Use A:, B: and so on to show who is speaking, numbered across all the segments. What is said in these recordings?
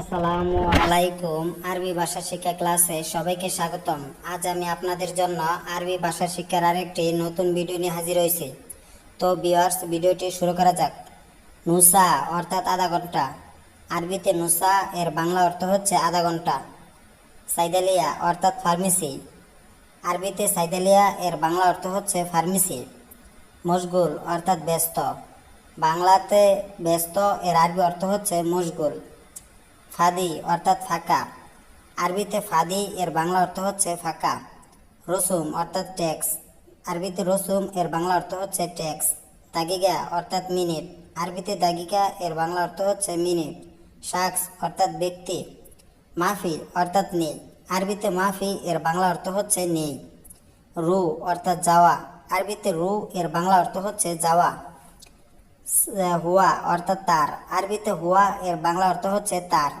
A: আসসালামু আলাইকুম। আরবি ভাষা শিক্ষা ক্লাসে সবাইকে স্বাগতম। আজ আমি আপনাদের জন্য আরবি ভাষা শিক্ষার আরেকটি নতুন ভিডিও নিয়ে হাজির হয়েছি। তো বিয়ার্স ভিডিওটি শুরু করা যাক। নুসা অর্থাৎ আধা ঘণ্টা। আরবিতে নুসা, এর বাংলা অর্থ হচ্ছে আধা ঘণ্টা। সাইদালিয়া অর্থাৎ ফার্মেসি। আরবিতে সাইদালিয়া, এর বাংলা অর্থ হচ্ছে ফার্মেসি। মশগুল অর্থাৎ ব্যস্ত। বাংলাতে ব্যস্ত, এর আরবি অর্থ হচ্ছে মশগুল। ফাদি অর্থাৎ ফাঁকা। আরবিতে ফাদি, এর বাংলা অর্থ হচ্ছে ফাঁকা। রসুম অর্থাৎ ট্যাক্স। আরবিতে রসুম, এর বাংলা অর্থ হচ্ছে ট্যাক্স। দাগিকা অর্থাৎ মিনিট। আরবিতে দাগিকা এর বাংলা অর্থ হচ্ছে মিনিট। শাকস অর্থাৎ ব্যক্তি। মাফি অর্থাৎ নেই। আরবিতে মাফি, এর বাংলা অর্থ হচ্ছে নেই। রু অর্থাৎ যাওয়া। আরবিতে রু, এর বাংলা অর্থ হচ্ছে যাওয়া। হুয়া অর্থাৎ তার। আরবিতে হুয়া, এর বাংলা অর্থ হচ্ছে তার।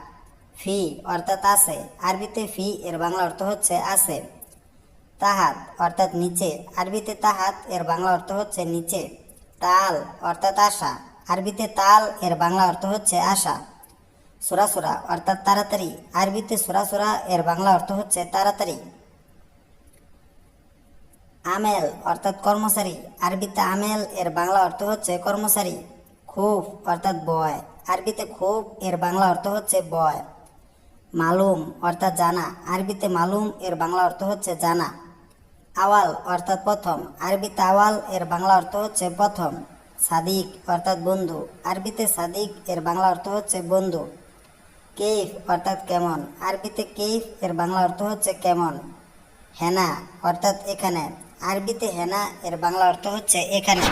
A: ফি অর্থাৎ আছে, আরবিতে ফি এর বাংলা অর্থ হচ্ছে আছে। তাহাত অর্থাৎ নিচে, আরবিতে তাহাত এর বাংলা অর্থ হচ্ছে নিচে। তাল অর্থাৎ আশা, আরবিতে তাল এর বাংলা অর্থ হচ্ছে আশা। সুরাসুরা অর্থাৎ তাড়াতাড়ি, আরবিতে সুরাসুরা এর বাংলা অর্থ হচ্ছে তাড়াতাড়ি। আমেল অর্থাৎ কর্মচারী, আরবিতে আমেল এর বাংলা অর্থ হচ্ছে কর্মচারী। খুব অর্থাৎ বয়, আরবিতে খুব এর বাংলা অর্থ হচ্ছে বয়। মালুম, অর্থাৎ জানা। আরবিতে মালুম, এর বাংলা অর্থ হচ্ছে জানা। আওয়াল, অর্থাৎ প্রথম। আরবিতে আওয়াল, এর বাংলা অর্থ হচ্ছে প্রথম। সাদিক, অর্থাৎ বন্ধু। আরবিতে সাদিক, এর বাংলা অর্থ হচ্ছে বন্ধু। কেইফ, অর্থাৎ কেমন। আরবিতে কেইফ, এর বাংলা অর্থ হচ্ছে কেমন। হেনা, অর্থাৎ এখানে। আরবিতে হেনা, এর বাংলা অর্থ হচ্ছে এখানে।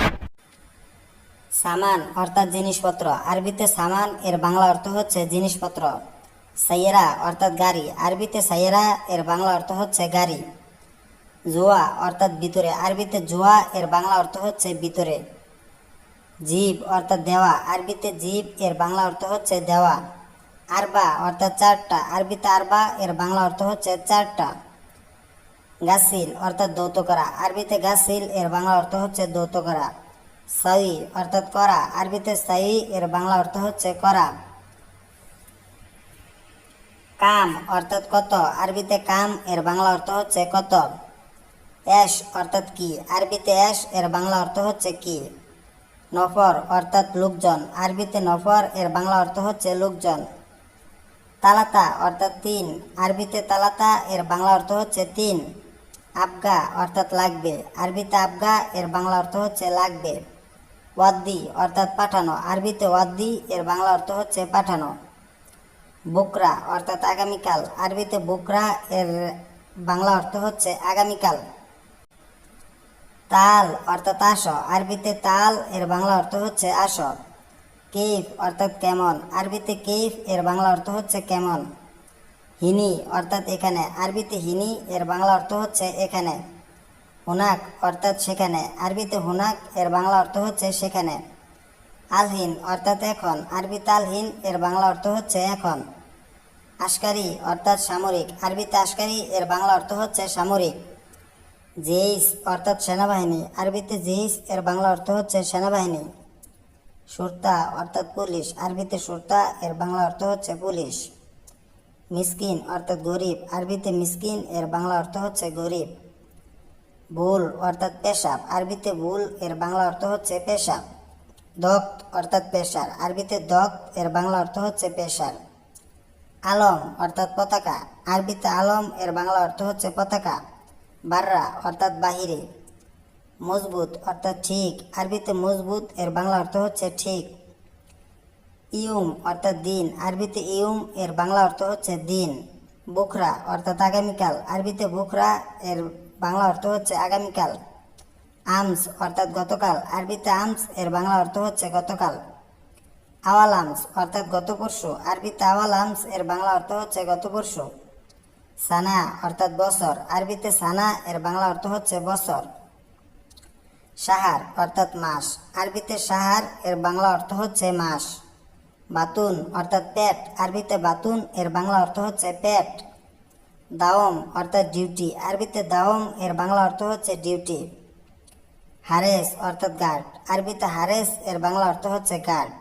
A: সামান, অর্থাৎ জিনিসপত্র। আরবিতে সামান, এর বাংলা অর্থ হচ্ছে জিনিসপত্র। সাইয়েরা, অর্থাৎ গাড়ি। আরবিতে সাইয়েরা, এর বাংলা অর্থ হচ্ছে গাড়ি। জুয়া, অর্থাৎ ভিতরে। আরবিতে জুয়া, এর বাংলা অর্থ হচ্ছে ভিতরে। জীব, অর্থাৎ দেওয়া। আরবিতে জীব, এর বাংলা অর্থ হচ্ছে দেওয়া। আরবা, অর্থাৎ চারটা। আরবিতে আরবা, এর বাংলা অর্থ হচ্ছে চারটা। গাছিল, অর্থাৎ দৌত করা আরবিতে গাছিল, এর বাংলা অর্থ হচ্ছে দৌত করা সাই অর্থাৎ করা। আরবিতে সাই এর বাংলা অর্থ হচ্ছে করা। কাম অর্থাৎ কত? আরবিতে কাম, এর বাংলা অর্থ হচ্ছে কত? অ্যাশ অর্থাৎ কি? আরবিতে অ্যাশ এর বাংলা অর্থ হচ্ছে কি? নফর অর্থাৎ লোকজন। আরবিতে নফর, এর বাংলা অর্থ হচ্ছে লোকজন। তালাতা অর্থাৎ তিন। আরবিতে তালাতা, এর বাংলা অর্থ হচ্ছে তিন। আবগা অর্থাৎ লাগবে। আরবিতে আবগা, এর বাংলা অর্থ হচ্ছে লাগবে। ওয়াদ্দি অর্থাৎ পাঠানো। আরবিতে ওয়াদ্দি, এর বাংলা অর্থ হচ্ছে পাঠানো। বুকরা, অর্থাৎ আগামীকাল। আরবিতে বুকরা এর বাংলা অর্থ হচ্ছে আগামীকাল। তাল, অর্থাৎ আস আরবিতে তাল এর বাংলা অর্থ হচ্ছে আস কেফ অর্থাৎ কেমন। আরবিতে কেফ এর বাংলা অর্থ হচ্ছে কেমন। হিনি, অর্থাৎ এখানে। আরবিতে হিনি এর বাংলা অর্থ হচ্ছে এখানে। হুনাক, অর্থাৎ সেখানে। আরবিতে হুনাক এর বাংলা অর্থ হচ্ছে সেখানে। আলহিন, অর্থাৎ এখন। আরবিতে আলহিন এর বাংলা অর্থ হচ্ছে এখন। আশকারি, অর্থাৎ সামরিক। আরবিতে আশকারি, এর বাংলা অর্থ হচ্ছে সামরিক। জেইস, অর্থাৎ সেনাবাহিনী। আরবিতে জেইস, এর বাংলা অর্থ হচ্ছে সেনাবাহিনী। সুরতা, অর্থাৎ পুলিশ। আরবিতে সুরতা, এর বাংলা অর্থ হচ্ছে পুলিশ। মিসকিন, অর্থাৎ গরিব। আরবিতে মিসকিন, এর বাংলা অর্থ হচ্ছে গরিব। ভুল, অর্থাৎ পেশাব। আরবিতে ভুল, এর বাংলা অর্থ হচ্ছে পেশাব। দক্ত অর্থাৎ পেশার। আরবিতে দক্ত, এর বাংলা অর্থ হচ্ছে পেশার। আলম অর্থাৎ পতাকা। আরবিতে আলম, এর বাংলা অর্থ হচ্ছে পতাকা। বাররা অর্থাৎ বাহিরে। মজবুত অর্থাৎ ঠিক। আরবিতে মজবুত, এর বাংলা অর্থ হচ্ছে ঠিক। ইউম অর্থাৎ দিন। আরবিতে ইউম এর বাংলা অর্থ হচ্ছে দিন। বুখরা অর্থাৎ আগামীকাল। আরবিতে বুখরা, এর বাংলা অর্থ হচ্ছে আগামীকাল। আমস, অর্থাৎ গতকাল। আরবিতে আমস, এর বাংলা অর্থ হচ্ছে গতকাল। আওয়াল আমস, অর্থাৎ গত পরশু আরবিতে আওয়াল আমস, এর বাংলা অর্থ হচ্ছে গত পরশু সানা, অর্থাৎ বছর। আরবিতে সানা, এর বাংলা অর্থ হচ্ছে বছর। সাহার, অর্থাৎ মাস। আরবিতে সাহার, এর বাংলা অর্থ হচ্ছে মাস। বাতুন, অর্থাৎ পেট। আরবিতে বাতুন, এর বাংলা অর্থ হচ্ছে পেট। দাওম, অর্থাৎ ডিউটি। আরবিতে দাওম, এর বাংলা অর্থ হচ্ছে ডিউটি। হারেস অর্থাৎ গার্ড আরবিতে হারেস এর বাংলা অর্থ হচ্ছে গার্ড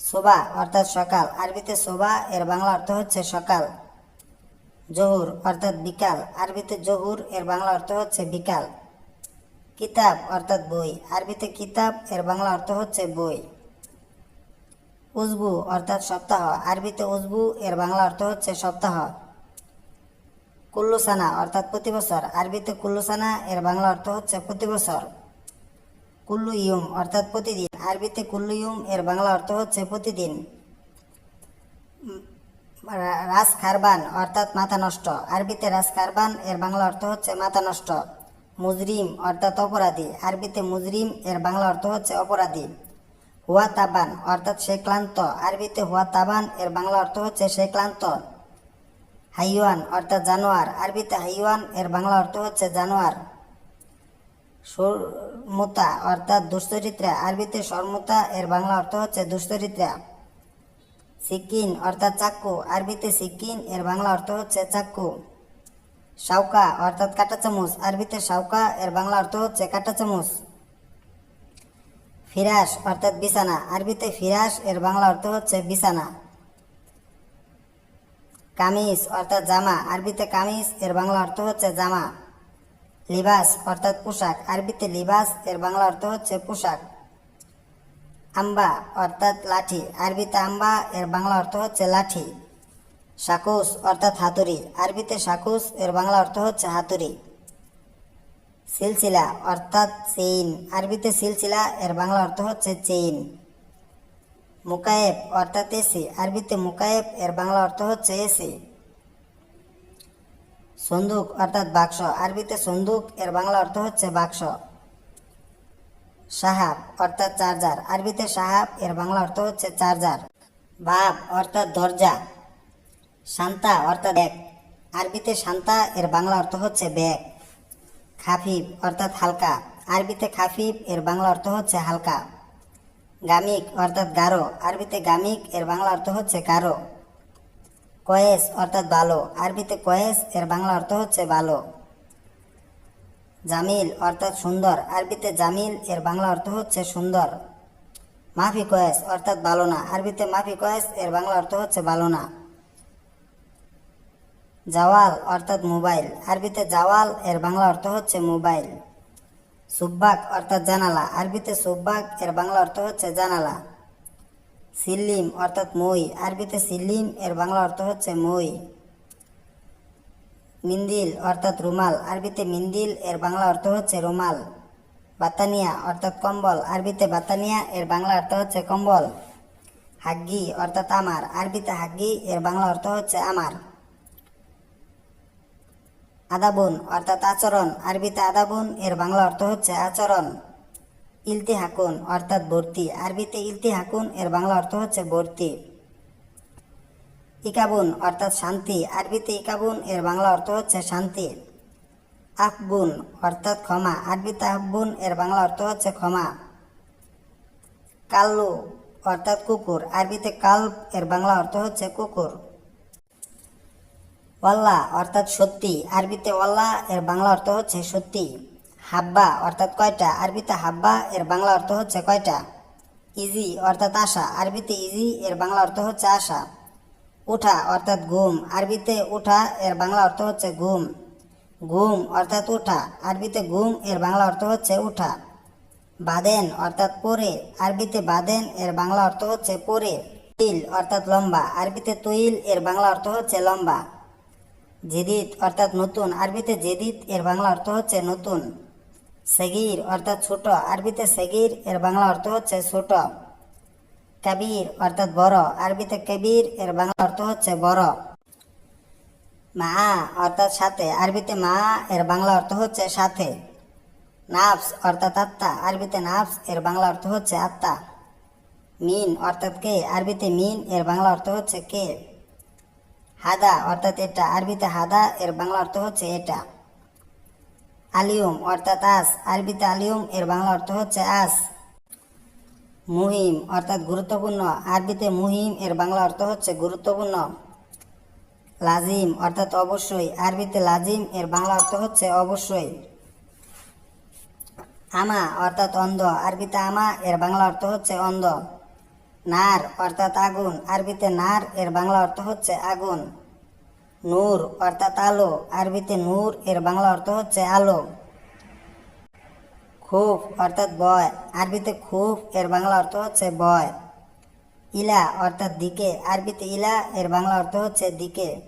A: সোবা অর্থাৎ সকাল। আরবিতে সোবা এর বাংলা অর্থ হচ্ছে সকাল। জহুর অর্থাৎ বিকাল। আরবিতে জহুর এর বাংলা অর্থ হচ্ছে বিকাল। কিতাব অর্থাৎ বই। আরবিতে কিতাব এর বাংলা অর্থ হচ্ছে বই। উজবু অর্থাৎ সপ্তাহ। আরবিতে উজবু এর বাংলা অর্থ হচ্ছে সপ্তাহ। কুল্লুসানা, অর্থাৎ প্রতি বছর। আরবিতে কুল্লুসানা, এর বাংলা অর্থ হচ্ছে প্রতি বছর। কুল্লু ইউম অর্থাৎ প্রতিদিন। আরবিতে কুল্লু ইউম এর বাংলা অর্থ হচ্ছে প্রতিদিন। রাস খারবান, অর্থাৎ মাথা নষ্ট। আরবিতে রাস খারবান, এর বাংলা অর্থ হচ্ছে মাথা নষ্ট। মুজরিম, অর্থাৎ অপরাধী। আরবিতে মুজরিম, এর বাংলা অর্থ হচ্ছে অপরাধী। হুয়া তাবান, অর্থাৎ সে ক্লান্ত। আরবিতে হুয়া তাবান, এর বাংলা অর্থ হচ্ছে সে ক্লান্ত। হাইওয়ান, অর্থাৎ জানোয়ার। আরবিতে হাইওয়ান, এর বাংলা অর্থ হচ্ছে জানোয়ার। সরমুতা, অর্থাৎ দুশ্চরিত্রা। আরবিতে সরমুতা, এর বাংলা অর্থ হচ্ছে দুশ্চরিত্রা। সিকিন, অর্থাৎ চাক্কু। আরবিতে সিকিন, এর বাংলা অর্থ হচ্ছে চাক্কু। শাউকা অর্থাৎ কাঁটা চামচ। আরবিতে শাউকা এর বাংলা অর্থ হচ্ছে কাঁটা চামচ। ফিরাস, অর্থাৎ বিছানা। আরবিতে ফিরাস, এর বাংলা অর্থ হচ্ছে বিছানা। কামিজ অর্থাৎ জামা, আরবিতে কামিজ, এর বাংলা অর্থ হচ্ছে জামা। লিবাস অর্থাৎ পোশাক, আরবিতে লিবাস, এর বাংলা অর্থ হচ্ছে পোশাক। আম্বা অর্থাৎ লাঠি, আরবিতে আম্বা, এর বাংলা অর্থ হচ্ছে লাঠি। সাকুস অর্থাৎ হাতুড়ি, আরবিতে সাকুস, এর বাংলা অর্থ হচ্ছে হাতুড়ি। সিলসিলা অর্থাৎ চেইন, আরবিতে সিলসিলা, এর বাংলা অর্থ হচ্ছে চেইন। মুকায়েব অর্থাৎ এসি আরবিতে মুকায়েব, এর বাংলা অর্থ হচ্ছে এসি সন্দুক অর্থাৎ বাক্স। আরবিতে সন্দুক, এর বাংলা অর্থ হচ্ছে বাক্স। সাহাব অর্থাৎ চার্জার। আরবিতে সাহাব, এর বাংলা অর্থ হচ্ছে চার্জার। বাব অর্থাৎ দরজা। শান্তা অর্থাৎ ব্যাগ। আরবিতে শান্তা, এর বাংলা অর্থ হচ্ছে ব্যাগ। খাফিফ অর্থাৎ হালকা। আরবিতে খাফিফ, এর বাংলা অর্থ হচ্ছে হালকা। গামিক অর্থাৎ গাঢ় আরবিতে গামিক, এর বাংলা অর্থ হচ্ছে গাঢ় কয়েস অর্থাৎ ভালো আরবিতে কয়েস, এর বাংলা অর্থ হচ্ছে ভালো জামিল অর্থাৎ সুন্দর। আরবিতে জামিল, এর বাংলা অর্থ হচ্ছে সুন্দর। মাফি কয়েস অর্থাৎ ভালো না আরবিতে মাফি কয়েস, এর বাংলা অর্থ হচ্ছে ভালো না জাওয়াল অর্থাৎ মোবাইল। আরবিতে জাওয়াল, এর বাংলা অর্থ হচ্ছে মোবাইল। সুব্বাক অর্থাৎ জানালা। আরবিতে সুব্বাক, এর বাংলা অর্থ হচ্ছে জানালা। সিল্লিম অর্থাৎ মই। আরবিতে সিল্লিম, এর বাংলা অর্থ হচ্ছে মই। মিন্দিল অর্থাৎ রুমাল। আরবিতে মিন্দিল, এর বাংলা অর্থ হচ্ছে রুমাল। বাতানিয়া অর্থাৎ কম্বল। আরবিতে বাতানিয়া, এর বাংলা অর্থ হচ্ছে কম্বল। হাগ্গি অর্থাৎ আমার। আরবিতে হাগ্গি, এর বাংলা অর্থ হচ্ছে আমার। আদাবুন অর্থাৎ আচরণ। আরবিতে আদাবুন এর বাংলা অর্থ হচ্ছে আচরণ। ইলতি হাকুন অর্থাৎ ভর্তি। আরবিতে ইলতি হাকুন এর বাংলা অর্থ হচ্ছে ভর্তি। ইকাবুন অর্থাৎ শান্তি। আরবিতে ইকাবুন, এর বাংলা অর্থ হচ্ছে শান্তি। আফবুন অর্থাৎ ক্ষমা। আরবিতে আফবুন, এর বাংলা অর্থ হচ্ছে ক্ষমা। কাল্লু অর্থাৎ কুকুর। আরবিতে কাল্প, এর বাংলা অর্থ হচ্ছে কুকুর। ওয়াল্লা অর্থাৎ সত্যি, আরবিতে ওয়াল্লা, এর বাংলা অর্থ হচ্ছে সত্যি। হাব্বা অর্থাৎ কয়টা? আরবিতে হাব্বা, এর বাংলা অর্থ হচ্ছে কয়টা? ইজি অর্থাৎ আশা। আরবিতে ইজি, এর বাংলা অর্থ হচ্ছে আশা। উঠা অর্থাৎ ঘুম। আরবিতে উঠা, এর বাংলা অর্থ হচ্ছে ঘুম। ঘুম অর্থাৎ উঠা। আরবিতে ঘুম, এর বাংলা অর্থ হচ্ছে উঠা। বাদেন অর্থাৎ পরে। আরবিতে বাদেন, এর বাংলা অর্থ হচ্ছে পরে। তিল অর্থাৎ লম্বা। আরবিতে তৈল, এর বাংলা অর্থ হচ্ছে লম্বা। জেদিদ অর্থাৎ নতুন। আরবিতে জেদিদ এর বাংলা অর্থ হচ্ছে নতুন। সেগির অর্থাৎ ছোট। আরবিতে সেগির, এর বাংলা অর্থ হচ্ছে ছোট। কাবির অর্থাৎ বড়। আরবিতে কবির, এর বাংলা অর্থ হচ্ছে বড়। মা অর্থাৎ সাথে। আরবিতে মা, এর বাংলা অর্থ হচ্ছে সাথে। নাফস অর্থাৎ আত্মা। আরবিতে নাফস, এর বাংলা অর্থ হচ্ছে আত্মা। মিন অর্থাৎ কে? আরবিতে মিন, এর বাংলা অর্থ হচ্ছে কে? হাদা অর্থাৎ এটা আরবিতে হাদা, এর বাংলা অর্থ হচ্ছে এটা। আলিয়ম অর্থাৎ আস। আরবিতে আলিয়ম, এর বাংলা অর্থ হচ্ছে আস। মুহিম অর্থাৎ গুরুত্বপূর্ণ। আরবিতে মুহিম, এর বাংলা অর্থ হচ্ছে গুরুত্বপূর্ণ। লাজিম অর্থাৎ অবশ্যই। আরবিতে লাজিম, এর বাংলা অর্থ হচ্ছে অবশ্যই। আমা অর্থাৎ অন্ধ। আরবিতে আমা, এর বাংলা অর্থ হচ্ছে অন্ধ। নার অর্থাৎ আগুন। আরবিতে নার, এর বাংলা অর্থ হচ্ছে আগুন। নূর অর্থাৎ আলো। আরবিতে নূর, এর বাংলা অর্থ হচ্ছে আলো। খুব অর্থাৎ বয়। আরবিতে খুব এর বাংলা অর্থ হচ্ছে বয়। ইলা অর্থাৎ দিকে। আরবিতে ইলা, এর বাংলা অর্থ হচ্ছে দিকে।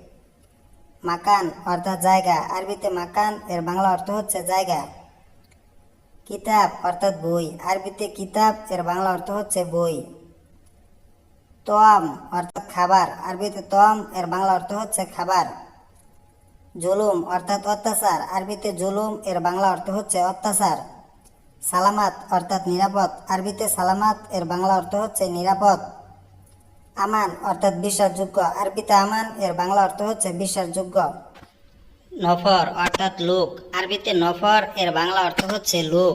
A: মাকান অর্থাৎ জায়গা। আরবিতে মাকান, এর বাংলা অর্থ হচ্ছে জায়গা। কিতাব অর্থাৎ বই। আরবিতে কিতাব, এর বাংলা অর্থ হচ্ছে বই। তোয়াম অর্থাৎ খাবার, আরবিতে তোয়াম এর বাংলা অর্থ হচ্ছে খাবার। জুলুম অর্থাৎ অত্যাচার, আরবিতে জুলুম, এর বাংলা অর্থ হচ্ছে অত্যাচার। সালামাত অর্থাৎ নিরাপদ, আরবিতে সালামাত, এর বাংলা অর্থ হচ্ছে নিরাপদ। আমান অর্থাৎ বিশ্বাসযোগ্য, আরবিতে আমান, এর বাংলা অর্থ হচ্ছে বিশ্বাসযোগ্য। নফর অর্থাৎ লোক, আরবিতে নফর, এর বাংলা অর্থ হচ্ছে লোক।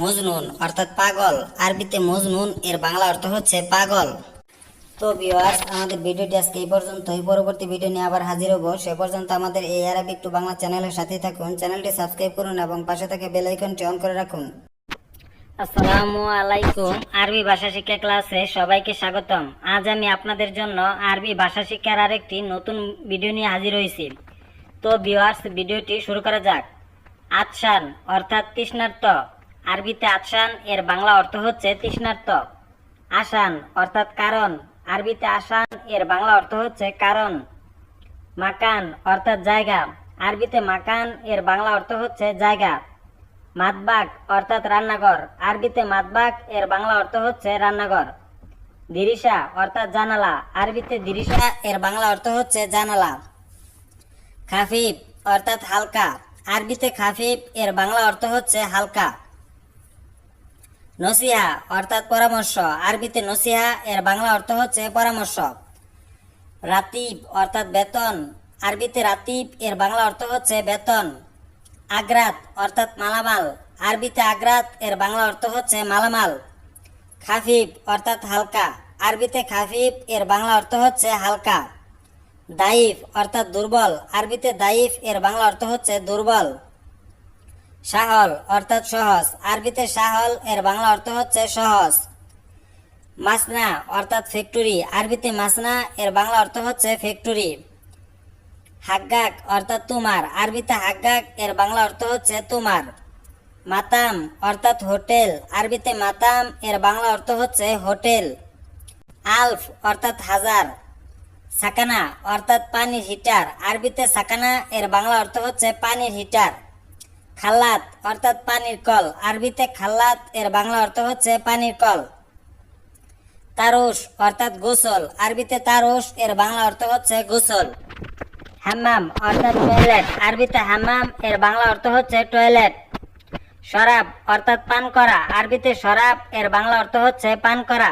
A: মজনুন অর্থাৎ পাগল, আরবিতে মজনুন, এর বাংলা অর্থ হচ্ছে পাগল। তো ভিউয়ার্স আমাদের ভিডিওটি আজকে এই পর্যন্তই। পরবর্তী ভিডিও নিয়ে আবার হাজির হব। সে পর্যন্ত আমাদের এই আরবিক একটু বাংলা চ্যানেলের সাথে থাকুন। চ্যানেলটি সাবস্ক্রাইব করুন এবং পাশে থেকে বেল আইকনটি অন করে রাখুন। আসসালামু আলাইকুম। আরবি ভাষা শিক্ষা ক্লাসে সবাইকে স্বাগতম। আজ আমি আপনাদের জন্য আরবি ভাষা শিক্ষার আরেকটি নতুন ভিডিও নিয়ে হাজির হয়েছি। তো ভিউয়ার্স ভিডিওটি শুরু করা যাক। আতশান, অর্থাৎ তৃষ্ণার্ত। আরবিতে আতশান, এর বাংলা অর্থ হচ্ছে তৃষ্ণার্ত। আসান অর্থাৎ কারণ। আরবিতে আসান, এর বাংলা অর্থ হচ্ছে কারণ। মাকান অর্থাৎ জায়গা। আরবিতে মাকান, এর বাংলা অর্থ হচ্ছে জায়গা। মাতবাগ অর্থাৎ রান্নাঘর। আরবিতে মাতবাগ এর বাংলা অর্থ হচ্ছে রান্নাঘর। দিরিশা অর্থাৎ জানালা। আরবিতে দিরিশা, এর বাংলা অর্থ হচ্ছে জানালা। খাফিফ অর্থাৎ হালকা। আরবিতে খাফিফ, এর বাংলা অর্থ হচ্ছে হালকা। নসিহা অর্থাৎ পরামর্শ। আরবিতে নসিহা এর বাংলা অর্থ হচ্ছে পরামর্শ। রাতিব অর্থাৎ বেতন। আরবিতে রাতিব, এর বাংলা অর্থ হচ্ছে বেতন। আগ্রাত অর্থাৎ মালামাল। আরবিতে আগ্রাত, এর বাংলা অর্থ হচ্ছে মালামাল। খাফিফ অর্থাৎ হালকা। আরবিতে খাফিফ, এর বাংলা অর্থ হচ্ছে হালকা। দাইফ অর্থাৎ দুর্বল। আরবিতে দাইফ এর বাংলা অর্থ হচ্ছে দুর্বল। সাহল অর্থাৎ সহজ। আরবিতে সাহল, এর বাংলা অর্থ হচ্ছে সহজ। মাসনা অর্থাৎ ফ্যাক্টরি। আরবিতে মাসনা, এর বাংলা অর্থ হচ্ছে ফ্যাক্টরি। হাগ্গাক অর্থাৎ তোমার। আরবিতে হাগ্গাক, এর বাংলা অর্থ হচ্ছে তোমার। মাতাম অর্থাৎ হোটেল। আরবিতে মাতাম, এর বাংলা অর্থ হচ্ছে হোটেল। আলফ অর্থাৎ হাজার। সাকানা অর্থাৎ পানির হিটার। আরবিতে সাকানা, এর বাংলা অর্থ হচ্ছে পানির হিটার। খাল্লাত, অর্থাৎ পানির কল। আরবিতে খাল্লাত, এর বাংলা অর্থ হচ্ছে পানির কল। তারস অর্থাৎ গোসল। আরবিতে তারস এর বাংলা অর্থ হচ্ছে গোসল। হাম্মাম, অর্থাৎ টয়লেট। আরবিতে হাম্মাম, এর বাংলা অর্থ হচ্ছে টয়লেট। শরাব, অর্থাৎ পান করা। আরবিতে শরাব, এর বাংলা অর্থ হচ্ছে পান করা।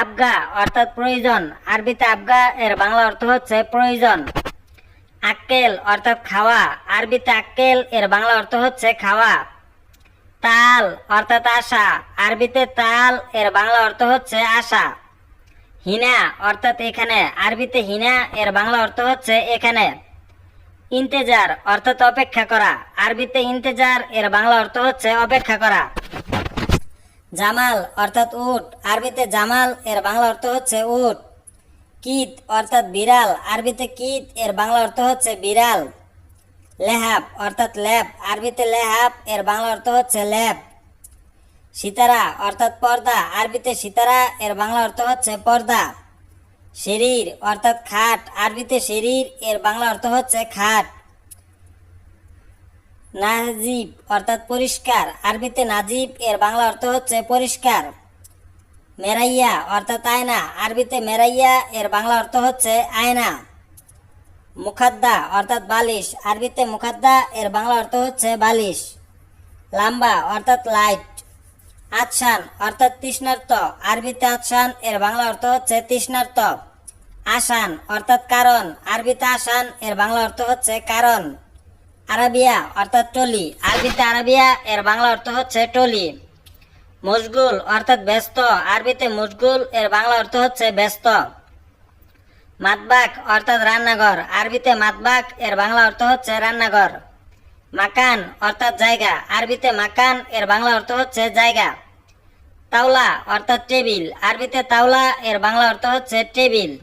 A: আবগা, অর্থাৎ প্রয়োজন। আরবিতে আবগা, এর বাংলা অর্থ হচ্ছে প্রয়োজন। আক্কেল অর্থাৎ খাওয়া। আরবিতে আক্কেল, এর বাংলা অর্থ হচ্ছে খাওয়া। তাল অর্থাৎ আশা। আরবিতে তাল, এর বাংলা অর্থ হচ্ছে আশা। হিনা অর্থাৎ এখানে। আরবিতে হিনা, এর বাংলা অর্থ হচ্ছে এখানে। ইন্তেজার অর্থাৎ অপেক্ষা করা। আরবিতে ইন্তেজার, এর বাংলা অর্থ হচ্ছে অপেক্ষা করা। জামাল অর্থাৎ উট। আরবিতে জামাল, এর বাংলা অর্থ হচ্ছে উট। কিত অর্থাৎ বিড়াল। আরবিতে কিত এর বাংলা অর্থ হচ্ছে বিড়াল। লেহাব অর্থাৎ ল্যাব আরবিতে লেহাব, এর বাংলা অর্থ হচ্ছে ল্যাব সিতারা অর্থাৎ পর্দা। আরবিতে সিতারা, এর বাংলা অর্থ হচ্ছে পর্দা। শরীর অর্থাৎ খাট। আরবিতে শরীর, এর বাংলা অর্থ হচ্ছে খাট। নাজিব অর্থাৎ পরিষ্কার। আরবিতে নাজিব, এর বাংলা অর্থ হচ্ছে পরিষ্কার। মেরাইয়া, অর্থাৎ আয়না। আরবিতে মেরাইয়া, এর বাংলা অর্থ হচ্ছে আয়না। মুখাদ্দা, অর্থাৎ বালিশ। আরবিতে মুখাদ্দা, এর বাংলা অর্থ হচ্ছে বালিশ। লাম্বা, অর্থাৎ লাইট। আচ্ছান, অর্থাৎ তৃষ্ণার্ত। আরবিতে আচ্ছান, এর বাংলা অর্থ হচ্ছে তৃষ্ণার্ত। আসান, অর্থাৎ কারণ। আরবিতে আসান, এর বাংলা অর্থ হচ্ছে কারণ। আরাবিয়া, অর্থাৎ টলি। আরবিতে আরাবিয়া, এর বাংলা অর্থ হচ্ছে টলি। মশগুল, অর্থাৎ ব্যস্ত। আরবিতে মশগুল, এর বাংলা অর্থ হচ্ছে ব্যস্ত। মাতবাক, অর্থাৎ রান্নাঘর। আরবিতে মাতবাক, এর বাংলা অর্থ হচ্ছে রান্নাঘর। মাকান, অর্থাৎ জায়গা। আরবিতে মাকান, এর বাংলা অর্থ হচ্ছে জায়গা। তাওলা, অর্থাৎ টেবিল। আরবিতে তাওলা, এর বাংলা অর্থ হচ্ছে টেবিল।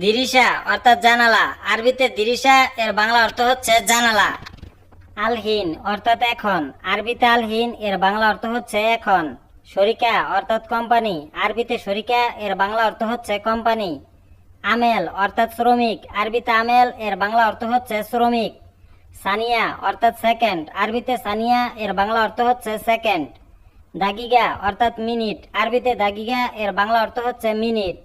A: দিরিশা, অর্থাৎ জানালা। আরবিতে দিরিশা, এর বাংলা অর্থ হচ্ছে জানালা। আলহিন অর্থাৎ এখন। আরবিতে আলহিন, এর বাংলা অর্থ হচ্ছে এখন। শরিকা অর্থাৎ কোম্পানি। আরবিতে শরিকা, এর বাংলা অর্থ হচ্ছে কোম্পানি। আমেল অর্থাৎ শ্রমিক। আরবিতে আমেল, এর বাংলা অর্থ হচ্ছে শ্রমিক। সানিয়া অর্থাৎ সেকেন্ড আরবিতে সানিয়া, এর বাংলা অর্থ হচ্ছে সেকেন্ড দাগিগা অর্থাৎ মিনিট আরবিতে দাগিগা, এর বাংলা অর্থ হচ্ছে মিনিট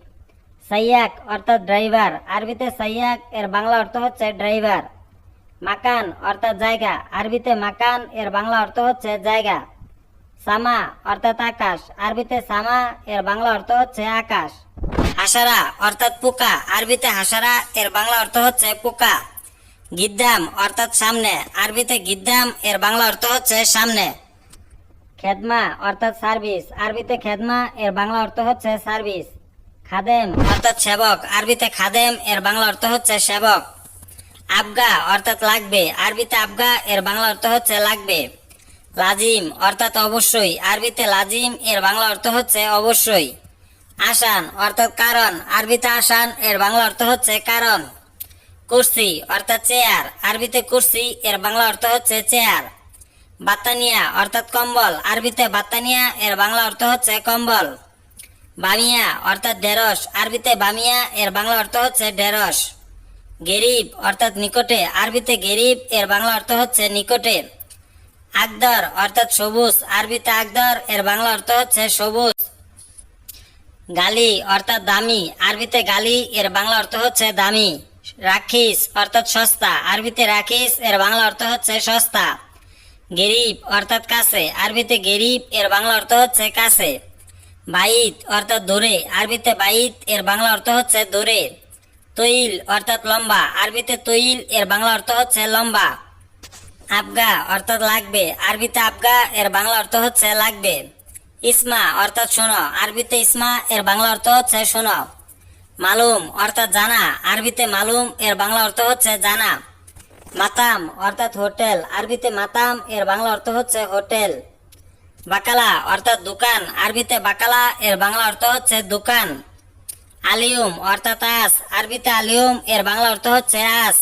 A: সাইয়াক অর্থাৎ ড্রাইভার আরবিতে সাইয়াক, এর বাংলা অর্থ হচ্ছে ড্রাইভার মাকান অর্থাৎ জায়গা। আরবিতে মাকান, এর বাংলা অর্থ হচ্ছে জায়গা। সামা অর্থাৎ আকাশ। আরবিতে সামা, এর বাংলা অর্থ হচ্ছে আকাশ। হাসারা অর্থাৎ পোকা। আরবিতে হাসারা, এর বাংলা অর্থ হচ্ছে পোকা। গিদ্দাম অর্থাৎ সামনে। আরবিতে গিদ্দাম, এর বাংলা অর্থ হচ্ছে সামনে। খেদমা অর্থাৎ সার্ভিস। আরবিতে খেদমা, এর বাংলা অর্থ হচ্ছে সার্ভিস। খাদেম অর্থাৎ সেবক। আরবিতে খাদেম, এর বাংলা অর্থ হচ্ছে সেবক। আবগা অর্থাৎ লাগবে। আরবিতে আবগা, এর বাংলা অর্থ হচ্ছে লাগবে। লাজিম অর্থাৎ অবশ্যই। আরবিতে লাজিম, এর বাংলা অর্থ হচ্ছে অবশ্যই। আসান অর্থাৎ কারণ। আরবিতে আসান, এর বাংলা অর্থ হচ্ছে কারণ। কুর্সি অর্থাৎ চেয়ার। আরবিতে কুর্সি, এর বাংলা অর্থ হচ্ছে চেয়ার। বাতানিয়া অর্থাৎ কম্বল। আরবিতে বাতানিয়া এর বাংলা অর্থ হচ্ছে কম্বল। বামিয়া অর্থাৎ ঢেঁড়স। আরবিতে বামিয়া, এর বাংলা অর্থ হচ্ছে ঢেঁড়স। গেরিব, অর্থাৎ নিকটে। আরবিতে গেরিব, এর বাংলা অর্থ হচ্ছে নিকটে। আকদর, অর্থাৎ সবুজ। আরবিতে আকদর, এর বাংলা অর্থ হচ্ছে সবুজ। গালি, অর্থাৎ দামি। আরবিতে গালি, এর বাংলা অর্থ হচ্ছে দামি। রাখিস, অর্থাৎ সস্তা। আরবিতে রাখিস, এর বাংলা অর্থ হচ্ছে সস্তা। গেরিব, অর্থাৎ কাছে। আরবিতে গেরিব, এর বাংলা অর্থ হচ্ছে কাছে। বাইত, অর্থাৎ দূরে। আরবিতে বাইত, এর বাংলা অর্থ হচ্ছে দূরে। তৈল অর্থাৎ লম্বা। আরবিতে তৈল, এর বাংলা অর্থ হচ্ছে লম্বা। আবগা অর্থাৎ লাগবে। আরবিতে আবগা এর বাংলা অর্থ হচ্ছে লাগবে। ইসমা অর্থাৎ শোনো। আরবিতে ইসমা, এর বাংলা অর্থ হচ্ছে শোনো। মালুম অর্থাৎ জানা। আরবিতে মালুম, এর বাংলা অর্থ হচ্ছে জানা। মাতাম অর্থাৎ হোটেল। আরবিতে মাতাম, এর বাংলা অর্থ হচ্ছে হোটেল। বাকালা অর্থাৎ দোকান। আরবিতে বাকালা, এর বাংলা অর্থ হচ্ছে দোকান। আলিউম অর্থাৎ আস। আরবিতে আলিউম এর বাংলা অর্থ হচ্ছে আস।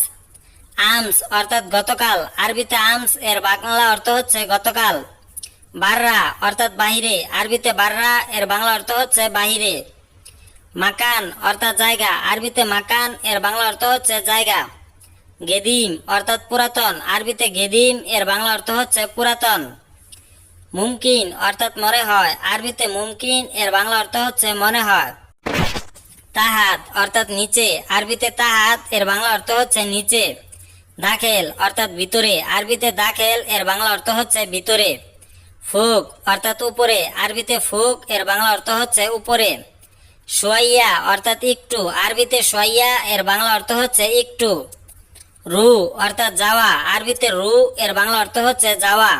A: আমস অর্থাৎ গতকাল। আরবিতে আমস, এর বাংলা অর্থ হচ্ছে গতকাল। বাররা অর্থাৎ বাহিরে। আরবিতে বাররা, এর বাংলা অর্থ হচ্ছে বাহিরে। মাকান অর্থাৎ জায়গা। আরবিতে মাকান, এর বাংলা অর্থ হচ্ছে জায়গা। গেদিম অর্থাৎ পুরাতন। আরবিতে গেদিম, এর বাংলা অর্থ হচ্ছে পুরাতন। মুমকিন অর্থাৎ মনে হয়। আরবিতে মুমকিন, এর বাংলা অর্থ হচ্ছে মনে হয়। তাহাত, অর্থাৎ নিচে। আরবিতে তাহাত, এর বাংলা অর্থ হচ্ছে নিচে। দাখেল, অর্থাৎ ভিতরে। আরবিতে দাখেল, এর বাংলা অর্থ হচ্ছে ভিতরে। ফুক, অর্থাৎ উপরে। আরবিতে ফুক, এর বাংলা অর্থ হচ্ছে উপরে। সোয়াইয়া, অর্থাৎ একটু। আরবিতে সোয়াইয়া, এর বাংলা অর্থ হচ্ছে একটু। রু, অর্থাৎ যাওয়া। আরবিতে রু, এর বাংলা অর্থ হচ্ছে যাওয়া।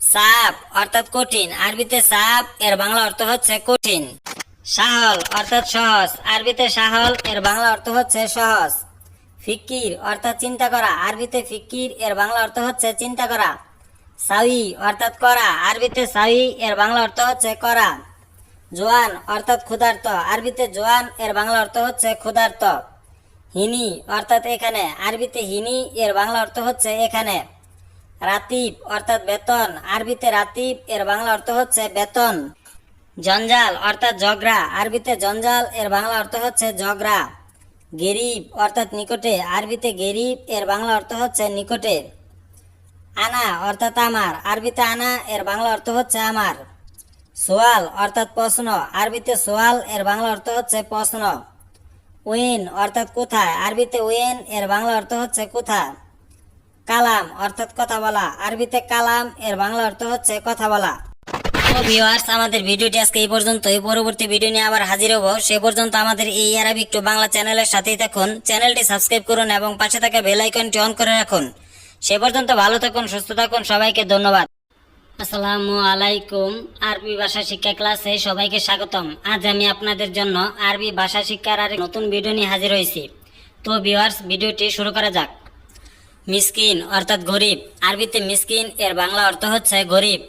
A: সাপ, অর্থাৎ কঠিন। আরবিতে সাপ, এর বাংলা অর্থ হচ্ছে কঠিন। সাহল অর্থাৎ সহজ। আরবিতে সাহল এর বাংলা অর্থ হচ্ছে সহজ। ফিকির অর্থাৎ চিন্তা করা। আরবিতে ফিকির এর বাংলা অর্থ হচ্ছে চিন্তা করা। সাউই অর্থাৎ করা। আরবিতে সাউই, এর বাংলা অর্থ হচ্ছে করা। জোয়ান অর্থাৎ ক্ষুধার্ত। আরবিতে জোয়ান, এর বাংলা অর্থ হচ্ছে ক্ষুধার্ত। হিনি অর্থাৎ এখানে। আরবিতে হিনি, এর বাংলা অর্থ হচ্ছে এখানে। রাতিব অর্থাৎ বেতন। আরবিতে রাতিব, এর বাংলা অর্থ হচ্ছে বেতন। জঞ্জাল অর্থাৎ ঝগড়া। আরবিতে জঞ্জাল, এর বাংলা অর্থ হচ্ছে ঝগড়া। গেরিব অর্থাৎ নিকটে। আরবিতে গেরিব, এর বাংলা অর্থ হচ্ছে নিকটে। আনা অর্থাৎ আমার। আরবিতে আনা, এর বাংলা অর্থ হচ্ছে আমার। সোয়াল অর্থাৎ প্রশ্ন। আরবিতে সোয়াল, এর বাংলা অর্থ হচ্ছে প্রশ্ন। উইন অর্থাৎ কোথায়। আরবিতে উইন এর বাংলা অর্থ হচ্ছে কোথা। কালাম অর্থাৎ কথা বলা। আরবিতে কালাম, এর বাংলা অর্থ হচ্ছে কথা বলা। ভিউয়ার্স, আমাদের ভিডিওটি আজকে এই পর্যন্তই পরবর্তী ভিডিও নিয়ে আবার হাজির হব। সে পর্যন্ত আমাদের এই আরবিক টু বাংলা চ্যানেলের সাথেই থাকুন। চ্যানেলটি সাবস্ক্রাইব করুন এবং পাশে থাকা বেল আইকনটি অন করে রাখুন। সে পর্যন্ত ভালো থাকুন, সুস্থ থাকুন। সবাইকে ধন্যবাদ। আসসালামু আলাইকুম। আরবি ভাষা শিক্ষা ক্লাসে সবাইকে স্বাগতম। আজ আমি আপনাদের জন্য আরবি ভাষা শিক্ষার আর নতুন ভিডিও নিয়ে হাজির হয়েছি। তো ভিউয়ার্স, ভিডিওটি শুরু করা যাক। মিসকিন, অর্থাৎ গরিব। আরবিতে মিসকিন, এর বাংলা অর্থ হচ্ছে গরিব।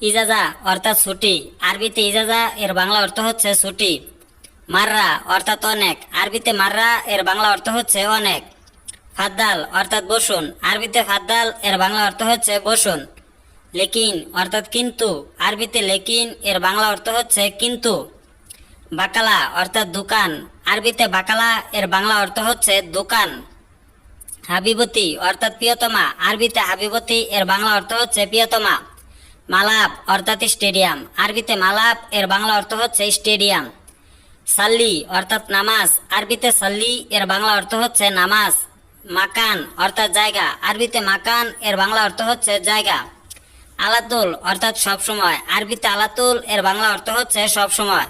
B: ইজাজা অর্থাৎ ছুটি। আরবিতে ইজাজা এর বাংলা অর্থ হচ্ছে ছুটি। মাররা অর্থাৎ অনেক। আরবিতে মাররা এর বাংলা অর্থ হচ্ছে অনেক। ফাদ্দাল অর্থাৎ বসুন। আরবিতে ফাদ্দাল এর বাংলা অর্থ হচ্ছে বসুন। লেকিন অর্থাৎ কিন্তু। আরবিতে লেকিন এর বাংলা অর্থ হচ্ছে কিন্তু। বাকালা অর্থাৎ দোকান। আরবিতে বাকালা এর বাংলা অর্থ হচ্ছে দোকান। হাবিবতী অর্থাৎ প্রিয়তমা। আরবিতে হাবিবতী এর বাংলা অর্থ হচ্ছে প্রিয়তমা। মালাপ অর্থাৎ স্টেডিয়াম। আরবিতে মালাপ এর বাংলা অর্থ হচ্ছে স্টেডিয়াম। সাল্লি, অর্থাৎ নামাজ। আরবিতে সাল্লি, এর বাংলা অর্থ হচ্ছে নামাজ। মাকান, অর্থাৎ জায়গা। আরবিতে মাকান, এর বাংলা অর্থ হচ্ছে জায়গা। আলাতুল, অর্থাৎ সবসময় আরবিতে আলাতুল, এর বাংলা অর্থ হচ্ছে সবসময়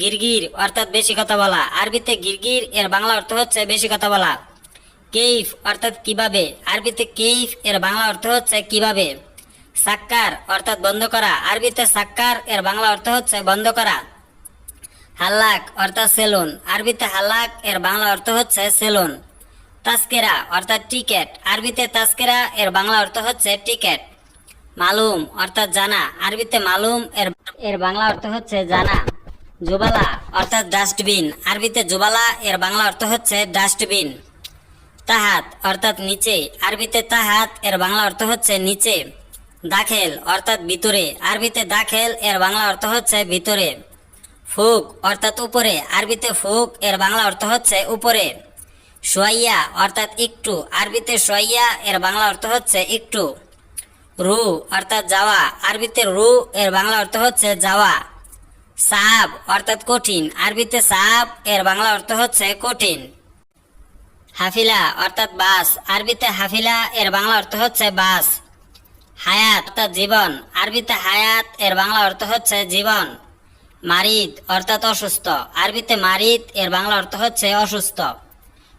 B: গিরগির, অর্থাৎ বেশি কথা বলা। আরবিতে গিরগির, এর বাংলা অর্থ হচ্ছে বেশি কথা বলা। কেইফ, অর্থাৎ কীভাবে? আরবিতে কেইফ, এর বাংলা অর্থ হচ্ছে কীভাবে? সাক্কার, অর্থাৎ বন্ধ করা। আরবিতে সাক্কার, এর বাংলা অর্থ হচ্ছে বন্ধ করা। হাল্লাক, অর্থাৎ সেলুন। আরবিতে হাল্লাক, এর বাংলা অর্থ হচ্ছে সেলুন। তাস্কেরা অর্থাৎ টিকেট। আরবিতে তাস্কেরা এর বাংলা অর্থ হচ্ছে টিকেট। মালুম, অর্থাৎ জানা। আরবিতে মালুম, এর এর বাংলা অর্থ হচ্ছে জানা। জুবালা, অর্থাৎ ডাস্টবিন। আরবিতে জুবালা, এর বাংলা অর্থ হচ্ছে ডাস্টবিন। তাহাত, অর্থাৎ নিচে। আরবিতে তাহাত, এর বাংলা অর্থ হচ্ছে নিচে। দাখেল, অর্থাৎ ভিতরে। আরবিতে দাখেল, এর বাংলা অর্থ হচ্ছে ভিতরে। ফুক, অর্থাৎ উপরে। আরবিতে ফুক, এর বাংলা অর্থ হচ্ছে উপরে। সোয়াইয়া, অর্থাৎ একটু। আরবিতে সোয়াইয়া, এর বাংলা অর্থ হচ্ছে একটু। রু, অর্থাৎ যাওয়া। আরবিতে রু, এর বাংলা অর্থ হচ্ছে যাওয়া। সাহাব, অর্থাৎ কঠিন। আরবিতে সাহাব, এর বাংলা অর্থ হচ্ছে কঠিন। হাফিলা, অর্থাৎ বাস। আরবিতে হাফিলা, এর বাংলা অর্থ হচ্ছে বাস। হায়াত অর্থাৎ জীবন। আরবিতে হায়াত, এর বাংলা অর্থ হচ্ছে জীবন। মারিদ অর্থাৎ অসুস্থ। আরবিতে মারিদ, এর বাংলা অর্থ হচ্ছে অসুস্থ।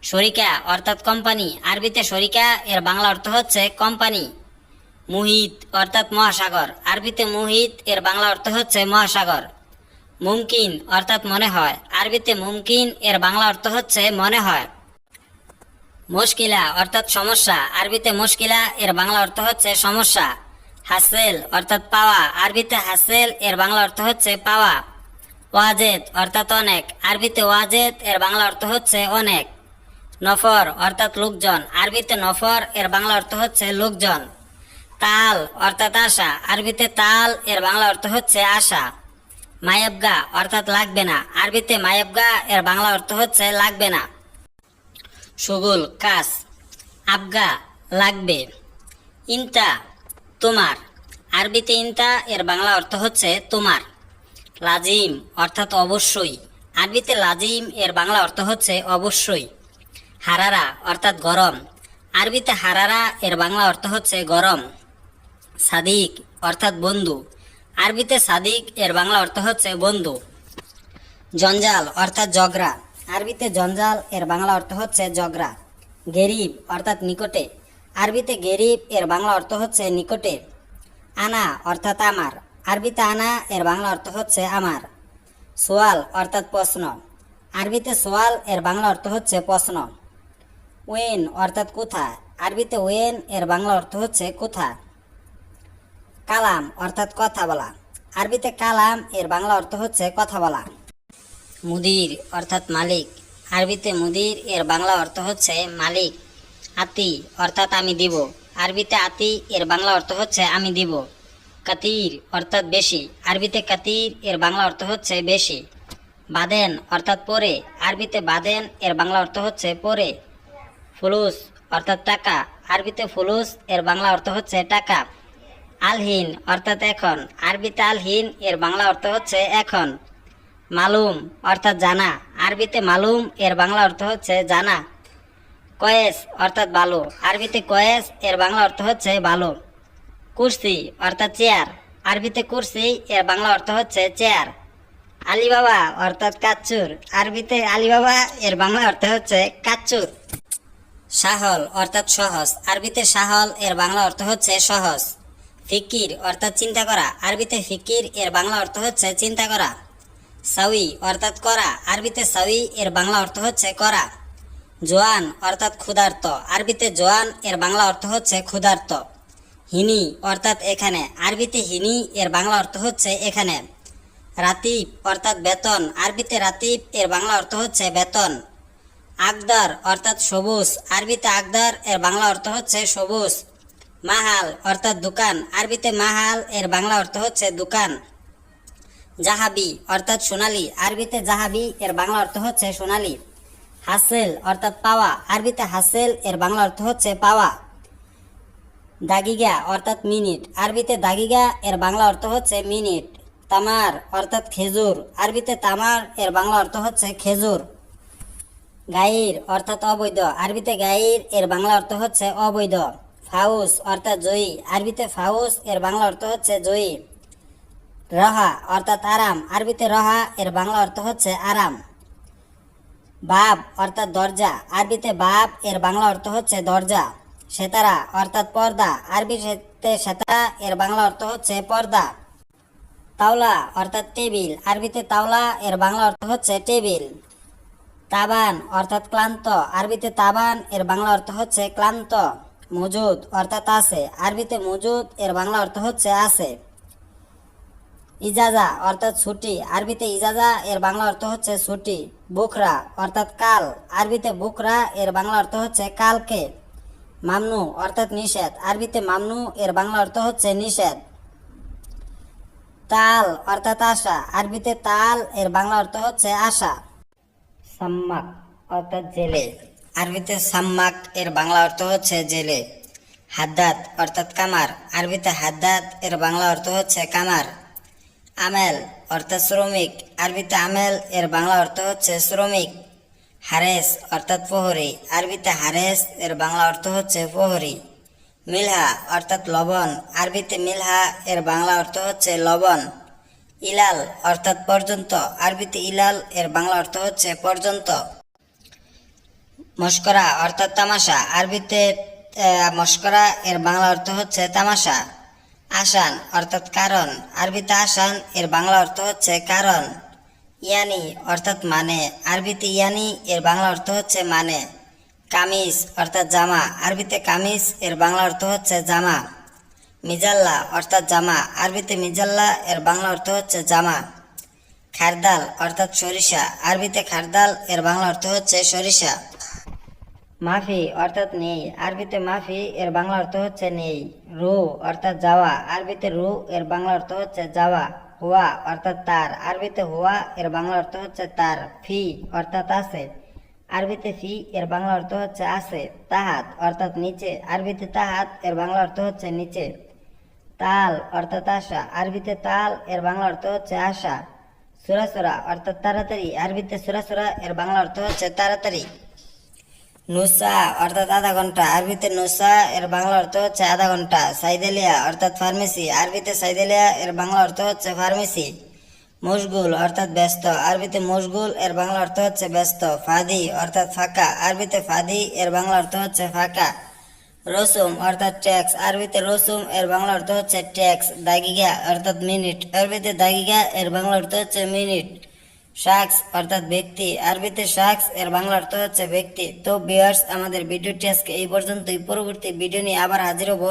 B: শরিকা অর্থাৎ কোম্পানি। আরবিতে শরিকা, এর বাংলা অর্থ হচ্ছে কোম্পানি। মুহিত অর্থাৎ মহাসাগর। আরবিতে মুহিত, এর বাংলা অর্থ হচ্ছে মহাসাগর। মুমকিন অর্থাৎ মনে হয়। আরবিতে মুমকিন, এর বাংলা অর্থ হচ্ছে মনে হয়। মুশকিলা অর্থাৎ সমস্যা। আরবিতে মুশকিলা, এর বাংলা অর্থ হচ্ছে সমস্যা। হাসেল অর্থাৎ পাওয়া। আরবিতে হাসেল, এর বাংলা অর্থ হচ্ছে পাওয়া। ওয়াজেদ অর্থাৎ অনেক। আরবিতে ওয়াজেদ, এর বাংলা অর্থ হচ্ছে অনেক। নফর অর্থাৎ লোকজন। আরবিতে নফর, এর বাংলা অর্থ হচ্ছে লোকজন। তাল অর্থাৎ আশা। আরবিতে তাল, এর বাংলা অর্থ হচ্ছে আশা। মায়াবগা অর্থাৎ লাগবে না। আরবিতে মায়াবগা, এর বাংলা অর্থ হচ্ছে লাগবে না। সুগুল কাজ আবগা, লাগবে। ইনতা, তোমার। আরবিতে ইনতা, এর বাংলা অর্থ হচ্ছে তোমার। লাজিম, অর্থাৎ অবশ্যই। আরবিতে লাজিম, এর বাংলা অর্থ হচ্ছে অবশ্যই। হারারা, অর্থাৎ গরম। আরবিতে হারারা, এর বাংলা অর্থ হচ্ছে গরম। সাদিক, অর্থাৎ বন্ধু। আরবিতে সাদিক, এর বাংলা অর্থ হচ্ছে বন্ধু। জঞ্জাল, অর্থাৎ জগরা আরবিতে জঞ্জাল, এর বাংলা অর্থ হচ্ছে জগরা, গেরিব, অর্থাৎ নিকটে। আরবিতে গেরিব, এর বাংলা অর্থ হচ্ছে নিকটে। আনা, অর্থাৎ আমার। আরবিতে আনা, এর বাংলা অর্থ হচ্ছে আমার। সোয়াল, অর্থাৎ প্রশ্ন। আরবিতে সোয়াল, এর বাংলা অর্থ হচ্ছে প্রশ্ন। ওয়েন, অর্থাৎ কোথা। আরবিতে ওয়েন, এর বাংলা অর্থ হচ্ছে কোথা। কালাম, অর্থাৎ কথা বলা। আরবিতে কালাম, এর বাংলা অর্থ হচ্ছে কথা বলা। মুদির, অর্থাৎ মালিক। আরবিতে মুদির এর বাংলা অর্থ হচ্ছে মালিক, আতি, অর্থাৎ আমি দিব। আরবিতে আতি এর বাংলা অর্থ হচ্ছে আমি দিব। কাতির, অর্থাৎ বেশি। আরবিতে কাতির এর বাংলা অর্থ হচ্ছে বেশি। বাদেন, অর্থাৎ পরে। আরবিতে বাদেন এর বাংলা অর্থ হচ্ছে পরে। ফুলুস, অর্থাৎ টাকা। আরবিতে ফুলুস এর বাংলা অর্থ হচ্ছে টাকা। আলহীন, অর্থাৎ এখন। আরবিতে আলহীন এর বাংলা অর্থ হচ্ছে এখন। মালুম, অর্থাৎ জানা। আরবিতে মালুম, এর বাংলা অর্থ হচ্ছে জানা। কয়েস, অর্থাৎ ভালো আরবিতে কয়েস, এর বাংলা অর্থ হচ্ছে ভালো কুর্সি, অর্থাৎ চেয়ার। আরবিতে কুর্সি, এর বাংলা অর্থ হচ্ছে চেয়ার। আলিবাবা, অর্থাৎ কাচ্চুর আরবিতে আলিবাবা, এর বাংলা অর্থ হচ্ছে কাচ্চুর সাহল অর্থাৎ সহজ। আরবিতে সাহল এর বাংলা অর্থ হচ্ছে সহজ। ফিকির, অর্থাৎ চিন্তা করা। আরবিতে ফিকির, এর বাংলা অর্থ হচ্ছে চিন্তা করা। সাউই, অর্থাৎ করা। আরবিতে সাউই, এর বাংলা অর্থ হচ্ছে করা। জোয়ান, অর্থাৎ ক্ষুধার্ত। আরবিতে জোয়ান, এর বাংলা অর্থ হচ্ছে ক্ষুধার্ত। হিনি, অর্থাৎ এখানে। আরবিতে হিনি, এর বাংলা অর্থ হচ্ছে এখানে। রাতিব, অর্থাৎ বেতন। আরবিতে রাতিব, এর বাংলা অর্থ হচ্ছে বেতন। আকদার অর্থাৎ সবুজ। আরবিতে আকদার এর বাংলা অর্থ হচ্ছে সবুজ। মাহাল, অর্থাৎ দোকান। আরবিতে মাহাল, এর বাংলা অর্থ হচ্ছে দোকান। জাহাবি, অর্থাৎ সোনালি। আরবিতে জাহাবি, এর বাংলা অর্থ হচ্ছে সোনালি। হাসেল, অর্থাৎ পাওয়া। আরবিতে হাসেল, এর বাংলা অর্থ হচ্ছে পাওয়া। দাগিগা, অর্থাৎ মিনিট। আরবিতে দাগিগা, এর বাংলা অর্থ হচ্ছে মিনিট। তামার, অর্থাৎ খেজুর। আরবিতে তামার, এর বাংলা অর্থ হচ্ছে খেজুর। গাইর, অর্থাৎ অবৈধ। আরবিতে গাইর, এর বাংলা অর্থ হচ্ছে অবৈধ। ফাউস, অর্থাৎ জয়ী। আরবিতে ফাউস, এর বাংলা অর্থ হচ্ছে জয়ী। রহা অর্থাৎ আরাম। আরবিতে রহা, এর বাংলা অর্থ হচ্ছে আরাম। বাব অর্থাৎ দরজা। আরবিতে বাব, এর বাংলা অর্থ হচ্ছে দরজা। সেতারা অর্থাৎ পর্দা। আরবিতে সেতারা, এর বাংলা অর্থ হচ্ছে পর্দা। তাওলা অর্থাৎ টেবিল। আরবিতে তাওলা, এর বাংলা অর্থ হচ্ছে টেবিল। তাবান অর্থাৎ ক্লান্ত। আরবিতে তাবান, এর বাংলা অর্থ হচ্ছে ক্লান্ত। মজুদ অর্থাৎ আছে। আরবিতে মজুদ, এর বাংলা অর্থ হচ্ছে আছে। ইজাজা, অর্থাৎ ছুটি। আরবিতে ইজাজা, এর বাংলা অর্থ হচ্ছে ছুটি বুকরা অর্থাৎ কাল। আরবিতে বুকরা এর বাংলা অর্থ হচ্ছে কালকে। মামনু, অর্থাৎ নিষেধ। আরবিতে মামনু, এর বাংলা অর্থ হচ্ছে নিষেধ। তাল, অর্থাৎ আশা। আরবিতে তাল, এর বাংলা অর্থ হচ্ছে আশা। সাম্মাক, অর্থাৎ জেলে। আরবিতে সাম্মাক, এর বাংলা অর্থ হচ্ছে জেলে। হাদ্দাত, অর্থাৎ কামার। আরবিতে হাদ্দাত, এর বাংলা অর্থ হচ্ছে কামার। আমেল অর্থাৎ শ্রমিক, আরবিতে আমেল, এর বাংলা অর্থ হচ্ছে শ্রমিক। হারেস অর্থাৎ প্রহরী, আরবিতে হারেস, এর বাংলা অর্থ হচ্ছে প্রহরী। মিলহা অর্থাৎ লবণ, আরবিতে মিলহা, এর বাংলা অর্থ হচ্ছে লবণ। ইলাল অর্থাৎ পর্যন্ত, আরবিতে ইলাল, এর বাংলা অর্থ হচ্ছে পর্যন্ত। মস্করা অর্থাৎ তামাশা, আরবিতে মস্করা এর বাংলা অর্থ হচ্ছে তামাশা। আসান, অর্থাৎ কারণ। আরবিতে আসান, এর বাংলা অর্থ হচ্ছে কারণ। ইয়ানি, অর্থাৎ মানে। আরবিতে ইয়ানি, এর বাংলা অর্থ হচ্ছে মানে। কামিজ, অর্থাৎ জামা। আরবিতে কামিজ, এর বাংলা অর্থ হচ্ছে জামা। মিজাল্লা, অর্থাৎ জামা। আরবিতে মিজাল্লা, এর বাংলা অর্থ হচ্ছে জামা। খারদাল, অর্থাৎ সরিষা। আরবিতে খারদাল, এর বাংলা অর্থ হচ্ছে সরিষা। মাফি অর্থাৎ নেই। আরবিতে মাফি, এর বাংলা অর্থ হচ্ছে নেই। রু অর্থাৎ যাওয়া। আরবিতে রু, এর বাংলা অর্থ হচ্ছে যাওয়া। হুয়া অর্থাৎ তার। আরবিতে হুয়া, এর বাংলা অর্থ হচ্ছে তার। ফি অর্থাৎ আছে। আরবিতে ফি, এর বাংলা অর্থ হচ্ছে আছে। তাহাত অর্থাৎ নিচে। আরবিতে তাহাত, এর বাংলা অর্থ হচ্ছে নিচে। তাল অর্থাৎ আশা। আরবিতে তাল, এর বাংলা অর্থ হচ্ছে আশা। সুরাসুরা অর্থাৎ তাড়াতাড়ি। আরবিতে সুরাসুরা এর বাংলা অর্থ হচ্ছে তাড়াতাড়ি। নুসা, অর্থাৎ আধা ঘণ্টা। আরবিতে নুসা, এর বাংলা অর্থ হচ্ছে আধা ঘণ্টা। সাইদেলিয়া, অর্থাৎ ফার্মেসি। আরবিতে সাইদেলিয়া, এর বাংলা অর্থ হচ্ছে ফার্মেসি। মশগুল, অর্থাৎ ব্যস্ত। আরবিতে মশগুল, এর বাংলা অর্থ হচ্ছে ব্যস্ত। ফাদি, অর্থাৎ ফাঁকা। আরবিতে ফাদি, এর বাংলা অর্থ হচ্ছে ফাঁকা। রসুম, অর্থাৎ ট্যাক্স। আরবিতে রসুম, এর বাংলা অর্থ হচ্ছে ট্যাক্স, দাগিগা, অর্থাৎ মিনিট। আরবিতে দাগিগা, এর বাংলা অর্থ হচ্ছে মিনিট। শাকস, অর্থাৎ ব্যক্তি। আরবিতে শাকস, এর বাংলা অর্থ হচ্ছে ব্যক্তি। তো বিয়ার্স আমাদের ভিডিওটি আজকে এই পর্যন্তই। পরবর্তী ভিডিও নিয়ে আবার হাজির হব।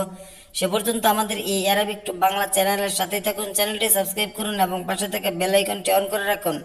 B: সে পর্যন্ত আমাদের এই অ্যারাবিক টু বাংলা চ্যানেলের সাথেই থাকুন। চ্যানেলটি সাবস্ক্রাইব করুন এবং পাশে থেকে বেল আইকনটি অন করে রাখুন।